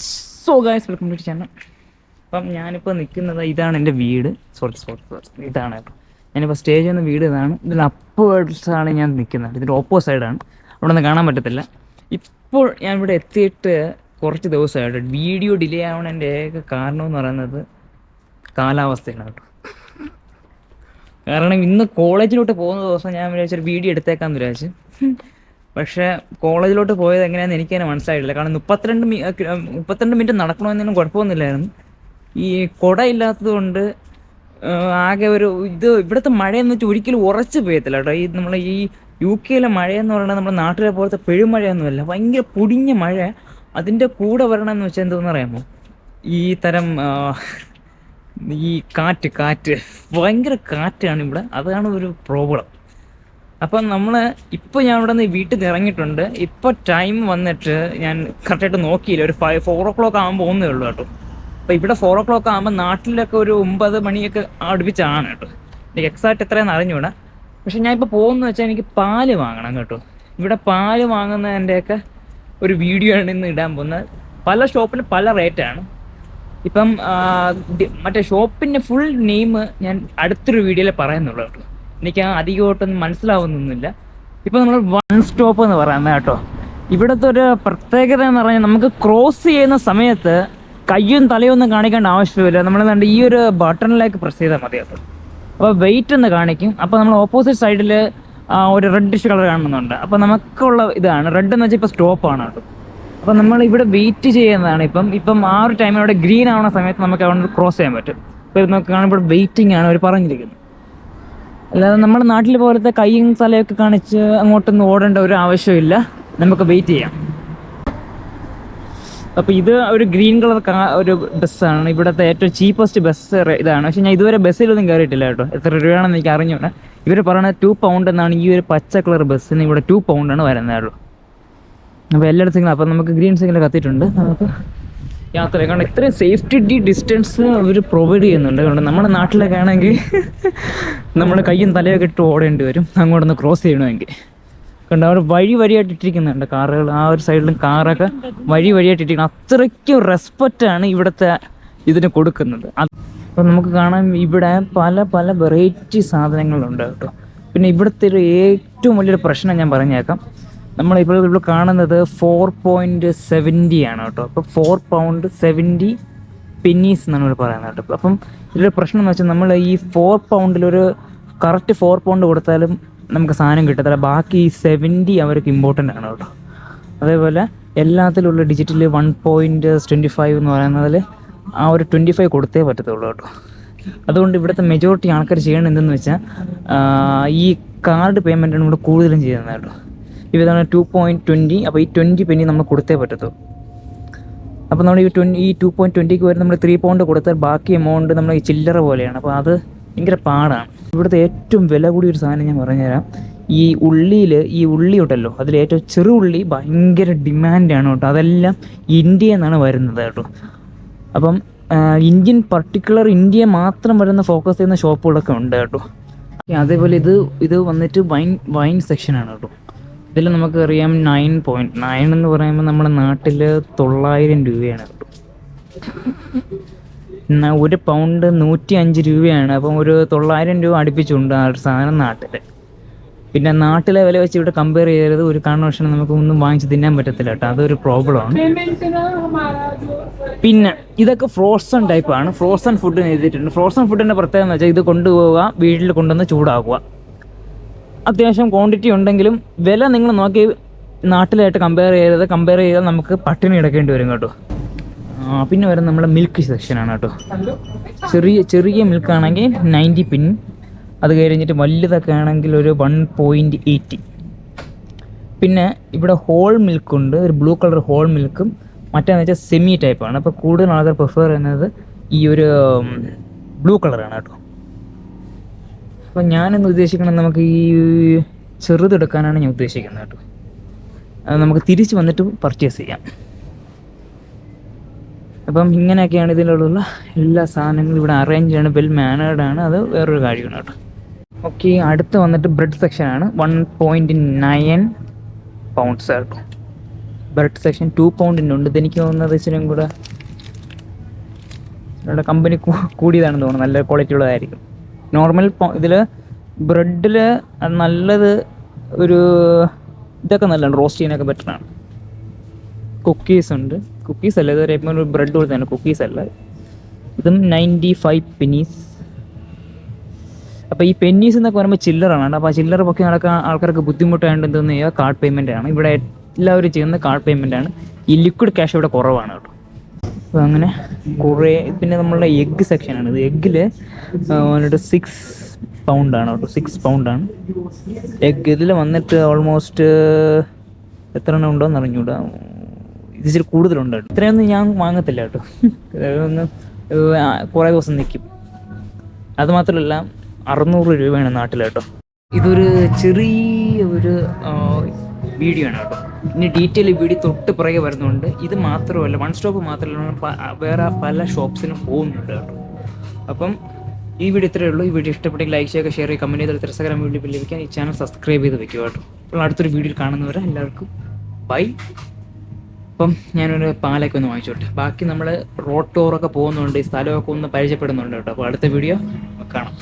So guys welcome to channel അപ്പം ഞാനിപ്പോൾ നിൽക്കുന്നത് ഇതാണ് എന്റെ വീട്. സോറി സോറി സോറി ഇതാണ് ഞാനിപ്പോൾ സ്റ്റേ ചെയ്യുന്ന വീട് ഇതാണ്. ഇതിൽ ആണ് ഞാൻ നിൽക്കുന്നത് ഇതിന്റെ ഓപ്പോസ് സൈഡാണ് അവിടെ നിന്ന് കാണാൻ പറ്റത്തില്ല. ഇപ്പോൾ ഞാൻ ഇവിടെ എത്തിയിട്ട് കുറച്ച് ദിവസമായിട്ട് വീഡിയോ ഡിലേ ആവണതിന്റെ ഏക കാരണം എന്ന് പറയുന്നത് കാലാവസ്ഥയാണ് കേട്ടോ. കാരണം ഇന്ന് കോളേജിലോട്ട് പോകുന്ന ദിവസം ഞാൻ വിചാരിച്ചൊരു വീഡിയോ എടുത്തേക്കാന്ന് വിചാരിച്ചു. പക്ഷേ കോളേജിലോട്ട് പോയത് എങ്ങനെയാണെന്ന് എനിക്ക് തന്നെ മനസ്സിലായിട്ടില്ല. കാരണം മുപ്പത്തിരണ്ട് മുപ്പത്തിരണ്ട് മിനിറ്റ് നടക്കണമെന്നൊന്നും കുഴപ്പമൊന്നുമില്ലായിരുന്നു. ഈ കുട ഇല്ലാത്തത് കൊണ്ട് ആകെ ഒരു ഇത് ഇവിടുത്തെ മഴയെന്ന് വെച്ചാൽ ഒരിക്കലും ഉറച്ചു പെയ്യത്തില്ല കേട്ടോ. ഈ നമ്മളെ ഈ യു കെയിലെ മഴയെന്ന് പറയുന്നത് നമ്മുടെ നാട്ടിലെ പോലത്തെ പെഴുമഴയൊന്നുമല്ല ഭയങ്കര പൊടിഞ്ഞ മഴ. അതിന്റെ കൂടെ വരണമെന്ന് വെച്ചാൽ എന്തോന്ന് അറിയാമോ? ഈ തരം ഈ കാറ്റ് കാറ്റ്. ഭയങ്കര കാറ്റാണ് ഇവിടെ അതാണ് ഒരു പ്രോബ്ലം. അപ്പം നമ്മൾ ഇപ്പോൾ ഞാൻ ഇവിടെ നിന്ന് വീട്ടിൽ നിന്ന് ഇറങ്ങിയിട്ടുണ്ട്. ഇപ്പോൾ ടൈം വന്നിട്ട് ഞാൻ കറക്റ്റായിട്ട് നോക്കിയില്ല. ഒരു ഫൈവ് ഫോർ ഓ ക്ലോക്ക് ആകുമ്പോൾ പോകുന്നേ ഉള്ളൂ കേട്ടോ. അപ്പോൾ ഇവിടെ ഫോർ ഓ ക്ലോക്ക് ആകുമ്പോൾ നാട്ടിലൊക്കെ ഒരു ഒമ്പത് മണിയൊക്കെ അടുപ്പിച്ചാണ് കേട്ടോ. എനിക്ക് എക്സാക്ട് എത്രയാണെന്ന് അറിഞ്ഞൂടാ പക്ഷെ ഞാൻ ഇപ്പോൾ പോകുന്നു വെച്ചാൽ എനിക്ക് പാൽ വാങ്ങണം കേട്ടോ. ഇവിടെ പാൽ വാങ്ങുന്നതിന്റെയൊക്കെ ഒരു വീഡിയോ ആണ് ഇന്ന് ഇടാൻ പോകുന്നത്. പല ഷോപ്പിന് പല റേറ്റാണ് ഇപ്പം മറ്റേ ഷോപ്പിന്റെ ഫുൾ നെയിം ഞാൻ അടുത്തൊരു വീഡിയോയിൽ പറയുന്നുള്ളൂ കേട്ടോ. എനിക്ക് അധികമായിട്ടൊന്നും മനസ്സിലാവുന്നൊന്നുമില്ല. ഇപ്പം നമ്മൾ വൺ സ്റ്റോപ്പ് എന്ന് പറയുന്നത് കേട്ടോ? ഇവിടുത്തെ ഒരു പ്രത്യേകത എന്ന് പറഞ്ഞാൽ നമുക്ക് ക്രോസ് ചെയ്യുന്ന സമയത്ത് കയ്യും തലയും ഒന്നും കാണിക്കേണ്ട ആവശ്യമില്ല. നമ്മൾ കണ്ട് ഈ ഒരു ബട്ടണിലേക്ക് പ്രസ് ചെയ്താൽ മതി കേട്ടോ അപ്പോൾ വെയിറ്റ് എന്ന് കാണിക്കും. അപ്പോൾ നമ്മൾ ഓപ്പോസിറ്റ് സൈഡിൽ ഒരു റെഡിഷ് കളർ കാണുന്നുണ്ട്. അപ്പോൾ നമുക്കുള്ള ഇതാണ്. റെഡ് എന്ന് വെച്ചാൽ ഇപ്പോൾ സ്റ്റോപ്പാണ് കേട്ടോ അപ്പം നമ്മൾ ഇവിടെ വെയിറ്റ് ചെയ്യുന്നതാണ് ഇപ്പം. ഇപ്പം ആ ഒരു ടൈമിൽ അവിടെ ഗ്രീൻ ആവുന്ന സമയത്ത് നമുക്ക് അവിടെ ക്രോസ് ചെയ്യാൻ പറ്റും. ഇപ്പം നമുക്ക് കാണുമ്പോൾ വെയിറ്റിംഗ് ആണ് അവർ പറഞ്ഞിരിക്കുന്നത്. അല്ലാതെ നമ്മുടെ നാട്ടിൽ പോലത്തെ കൈയും തലയൊക്കെ കാണിച്ച് അങ്ങോട്ടൊന്നും ഓടേണ്ട ഒരു ആവശ്യമില്ല. നമുക്ക് വെയിറ്റ് ചെയ്യാം. അപ്പോൾ ഇത് ഒരു ഗ്രീൻ കളർ ഒരു ബസ്സാണ് ഇവിടുത്തെ ഏറ്റവും ചീപ്പസ്റ്റ് ബസ് ഇതാണ്. പക്ഷേ ഞാൻ ഇതുവരെ ബസ്സിലൊന്നും കയറിയിട്ടില്ല കേട്ടോ. എത്ര രൂപയാണെന്ന് എനിക്ക് അറിഞ്ഞൂടെ. ഇവർ പറയുന്നത് ടു പൗണ്ട് എന്നാണ്. ഈ ഒരു പച്ച കളർ ബസ്സിന് ഇവിടെ ടു പൗണ്ടാണ് വരുന്നത് അപ്പോൾ എല്ലായിടത്തും സിഗ്നൽ അപ്പം നമുക്ക് ഗ്രീൻ സിഗ്നൽ കത്തിയിട്ടുണ്ട്. നമുക്ക് യാത്ര. കാരണം ഇത്രയും സേഫ്റ്റി ഡിസ്റ്റൻസ് അവർ പ്രൊവൈഡ് ചെയ്യുന്നുണ്ട്. കാരണം നമ്മുടെ നാട്ടിലൊക്കെ ആണെങ്കിൽ നമ്മുടെ കയ്യും തലയൊക്കെ ഇട്ട് ഓടേണ്ടി വരും. അങ്ങോട്ടൊന്ന് ക്രോസ് ചെയ്യണമെങ്കിൽ. കണ്ട് അവിടെ വഴി വഴിയായിട്ട് ഇട്ടിരിക്കുന്നുണ്ട് കാറുകൾ. ആ ഒരു സൈഡിലും കാറൊക്കെ വഴി വഴിയായിട്ട് ഇട്ടിരിക്കുന്നത് അത്രയ്ക്കും റെസ്പെക്റ്റാണ് ഇവിടുത്തെ ഇതിന് കൊടുക്കുന്നത്. അപ്പം നമുക്ക് കാണാം ഇവിടെ പല പല വെറൈറ്റി സാധനങ്ങളുണ്ട് കേട്ടോ. പിന്നെ ഇവിടുത്തെ ഒരു ഏറ്റവും വലിയൊരു പ്രശ്നം ഞാൻ പറഞ്ഞേക്കാം. നമ്മളിപ്പോൾ ഇവിടെ കാണുന്നത് ഫോർ പോയിന്റ് സെവന്റി ആണ് കേട്ടോ. അപ്പോൾ ഫോർ പൗണ്ട് സെവന്റി പെന്നീസ് എന്നാണ് ഇവിടെ പറയുന്നത് കേട്ടോ. അപ്പം ഇതിലൊരു പ്രശ്നം എന്ന് വെച്ചാൽ നമ്മൾ ഈ ഫോർ പൗണ്ടിലൊരു കറക്റ്റ് ഫോർ പൗണ്ട് കൊടുത്താലും നമുക്ക് സാധനം കിട്ടത്തില്ല. ബാക്കി ഈ സെവന്റി അവർക്ക് ഇമ്പോർട്ടന്റ് ആണ് കേട്ടോ. അതേപോലെ എല്ലാത്തിലുള്ള digital one point twenty five എന്ന് പറയുന്നതിൽ ആ ഒരു ട്വന്റി ഫൈവ് കൊടുത്തേ പറ്റത്തുള്ളൂ കേട്ടോ. അതുകൊണ്ട് ഇവിടുത്തെ മെജോറിറ്റി ആൾക്കാർ ചെയ്യണത് എന്തെന്ന് വെച്ചാൽ ഈ കാർഡ് പേയ്മെന്റാണ് ഇവിടെ കൂടുതലും ചെയ്യുന്നത് കേട്ടോ. ഇതാണ് ടു പോയിന്റ് ട്വന്റി അപ്പോൾ ഈ ട്വന്റി പെന്നി നമ്മൾ കൊടുത്തേ പറ്റത്തുള്ളൂ അപ്പോൾ നമ്മൾ ഈ ട്വന്റി ഈ ടു പോയിന്റ് ട്വന്റിക്ക് വരെ നമ്മൾ ത്രീ പൗണ്ട് കൊടുത്താൽ ബാക്കി എമൗണ്ട് നമ്മൾ ഈ ചില്ലറ പോലെയാണ്. അപ്പോൾ അത് ഭയങ്കര പാടാണ്. ഇവിടുത്തെ ഏറ്റവും വില കൂടിയ ഒരു സാധനം ഞാൻ പറഞ്ഞുതരാം. ഈ ഉള്ളിയിൽ ഈ ഉള്ളി ഉണ്ടല്ലോ അതിൽ ഏറ്റവും ചെറു ഉള്ളി ഭയങ്കര ഡിമാൻഡാണ് കേട്ടോ. അതെല്ലാം ഇന്ത്യയിൽ നിന്നാണ് വരുന്നത് കേട്ടോ. അപ്പം ഇന്ത്യൻ പർട്ടിക്കുലർ ഇന്ത്യ മാത്രം വരുന്ന ഫോക്കസ് ചെയ്യുന്ന ഷോപ്പുകളൊക്കെ ഉണ്ട് കേട്ടോ. അതേപോലെ ഇത് ഇത് വന്നിട്ട് വൈൻ വൈൻ സെക്ഷനാണ് കേട്ടോ. ഇതിൽ നമുക്ക് അറിയാം നയൻ പോയിന്റ് നയൻ എന്ന് പറയുമ്പോൾ നമ്മുടെ നാട്ടിൽ തൊള്ളായിരം രൂപയാണ്. ഒരു പൗണ്ട് നൂറ്റി അഞ്ച് രൂപയാണ്. അപ്പം ഒരു തൊള്ളായിരം രൂപ അടുപ്പിച്ചുണ്ട് ആ സാധനം നാട്ടിൽ പിന്നെ നാട്ടിലെ വില വെച്ച് ഇവിടെ കമ്പയർ ചെയ്യരുത്. ഒരു കാരണവശാലും നമുക്ക് ഒന്നും വാങ്ങിച്ച് തിന്നാൻ പറ്റത്തില്ല കേട്ടോ. അതൊരു പ്രോബ്ലമാണ് പിന്നെ ഇതൊക്കെ ഫ്രോസൺ ടൈപ്പാണ് ഫ്രോസൺ ഫുഡ് എഴുതിയിട്ടുണ്ട്. ഫ്രോസൺ ഫുഡിന്റെ പ്രത്യേകത എന്ന് വെച്ചാൽ ഇത് കൊണ്ടുപോവുക വീട്ടിൽ കൊണ്ടുവന്ന് ചൂടാക്കുക. അത്യാവശ്യം ക്വാണ്ടിറ്റി ഉണ്ടെങ്കിലും വില നിങ്ങൾ നോക്കി നാട്ടിലായിട്ട് കമ്പയർ ചെയ്തത് കമ്പയർ ചെയ്താൽ നമുക്ക് പട്ടിണി കിടക്കേണ്ടി വരും കേട്ടോ. പിന്നെ വരുന്നത് നമ്മുടെ മിൽക്ക് സെക്ഷനാണ് കേട്ടോ. ചെറിയ ചെറിയ മിൽക്ക് ആണെങ്കിൽ നയന്റി പിൻ അത് കഴിഞ്ഞിട്ട് വലുതൊക്കെ ആണെങ്കിൽ ഒരു വൺ പോയിന്റ് എയ്റ്റി പിന്നെ ഇവിടെ ഹോൾ മിൽക്ക് ഉണ്ട്. ഒരു ബ്ലൂ കളർ ഹോൾ മിൽക്കും മറ്റേന്ന് വെച്ചാൽ സെമി ടൈപ്പാണ് അപ്പോൾ കൂടുതൽ ആൾക്കാർ പ്രിഫർ ചെയ്യുന്നത് ഈ ഒരു ബ്ലൂ കളറാണ് കേട്ടോ. അപ്പം ഞാനിന്ന് ഉദ്ദേശിക്കുന്നത് നമുക്ക് ഈ ചെറുതെടുക്കാനാണ് ഞാൻ ഉദ്ദേശിക്കുന്നത് കേട്ടോ. അത് നമുക്ക് തിരിച്ച് വന്നിട്ട് പർച്ചേസ് ചെയ്യാം. അപ്പം ഇങ്ങനെയൊക്കെയാണ് ഇതിലുള്ള എല്ലാ സാധനങ്ങളും ഇവിടെ അറേഞ്ച് ചെയ്യണം വെൽ മാനേഡാണ് അത് വേറൊരു കാര്യമാണ് കേട്ടോ. ഓക്കെ അടുത്ത് വന്നിട്ട് ബ്രെഡ് സെക്ഷനാണ് വൺ പോയിന്റ് നയൻ പൗണ്ട്സ് കേട്ടോ. ബ്രെഡ് സെക്ഷൻ ടു പൗണ്ടിന്റെ ഉണ്ട്. ഇതെനിക്ക് തോന്നുന്നത് ഇച്ചിരിയും കൂടെ കമ്പനി കൂടിയതാണെന്ന് തോന്നുന്നു. നല്ല ക്വാളിറ്റി ഉള്ളതായിരിക്കും. നോർമൽ ഇതിൽ ബ്രെഡിൽ നല്ലത് ഒരു ഇതൊക്കെ നല്ലതാണ് റോസ്റ്റ് ചെയ്യാനൊക്കെ ബെറ്ററാണ് കുക്കീസ് ഉണ്ട്. കുക്കീസ് അല്ല ഇതൊരു ഒരു ബ്രെഡ് കൊടുത്തതാണ് കുക്കീസ് അല്ല. ഇതും നയന്റി ഫൈവ് പെന്നീസ്. അപ്പോൾ ഈ പെന്നീസ് എന്നൊക്കെ പറയുമ്പോൾ ചില്ലറാണ് അപ്പോൾ ആ ചില്ലറ പൊക്കി നടക്കാൻ ആൾക്കാർക്ക് ബുദ്ധിമുട്ടായതുകൊണ്ട് എന്തെന്ന് കാർഡ് പേയ്മെന്റ് ആണ്. ഇവിടെ എല്ലാവരും ചെയ്യുന്ന കാർഡ് പേയ്മെന്റ് ആണ്. ഈ ലിക്വിഡ് ക്യാഷ് ഇവിടെ കുറവാണ് കേട്ടോ. അപ്പോൾ അങ്ങനെ കുറേ പിന്നെ നമ്മളുടെ എഗ്ഗ് സെക്ഷനാണ് ഇത് എഗ്ഗിൽ വന്നിട്ട് സിക്സ് പൗണ്ടാണ് കേട്ടോ. സിക്സ് പൗണ്ടാണ് എഗ്ഗ് ഇതിൽ വന്നിട്ട് ഓൾമോസ്റ്റ് എത്ര എണ്ണം ഉണ്ടോയെന്ന് അറിഞ്ഞൂടാ. ഇതിച്ചിരി കൂടുതലുണ്ട് കേട്ടോ. ഇത്രയൊന്നും ഞാൻ വാങ്ങത്തില്ല കേട്ടോ. ഒന്ന് കുറേ ദിവസം നിൽക്കും അതുമാത്രമല്ല അറുന്നൂറ് രൂപയാണ് നാട്ടിൽ കേട്ടോ. ഇതൊരു ചെറിയ ഒരു വീഡിയോ ആണ് കേട്ടോ. ഇനി ഡീറ്റെയിൽ വീഡിയോ തൊട്ട് പുറകെ വരുന്നുണ്ട് ഇത് മാത്രമല്ല വൺ സ്റ്റോപ്പ് മാത്രമല്ല വേറെ പല ഷോപ്സിനും പോകുന്നുണ്ട് കേട്ടോ. അപ്പം ഈ വീഡിയോ ഇത്രയേ ഉള്ളൂ. ഈ വീഡിയോ ഇഷ്ടപ്പെട്ടെങ്കിൽ ലൈക്ക് ചെയ്യുക ഷെയർ ചെയ്യുക കമന്റ് ചെയ്ത് ഇൻസ്റ്റാഗ്രാം വീഡിയോ ലഭിക്കാൻ ഈ ചാനൽ സബ്സ്ക്രൈബ് ചെയ്ത് വെക്കുക കേട്ടോ. അപ്പോൾ അടുത്തൊരു വീഡിയോയിൽ കാണുന്നവരെ എല്ലാവർക്കും ബൈ അപ്പം ഞാനൊരു പാലൊക്കെ ഒന്ന് വാങ്ങിച്ചോട്ടെ. ബാക്കി നമ്മൾ റോഡ് ടൂറൊക്കെ പോകുന്നുണ്ട് ഈ സ്ഥലമൊക്കെ ഒന്ന് പരിചയപ്പെടുന്നുണ്ട് കേട്ടോ. അപ്പോൾ അടുത്ത വീഡിയോ കാണാം.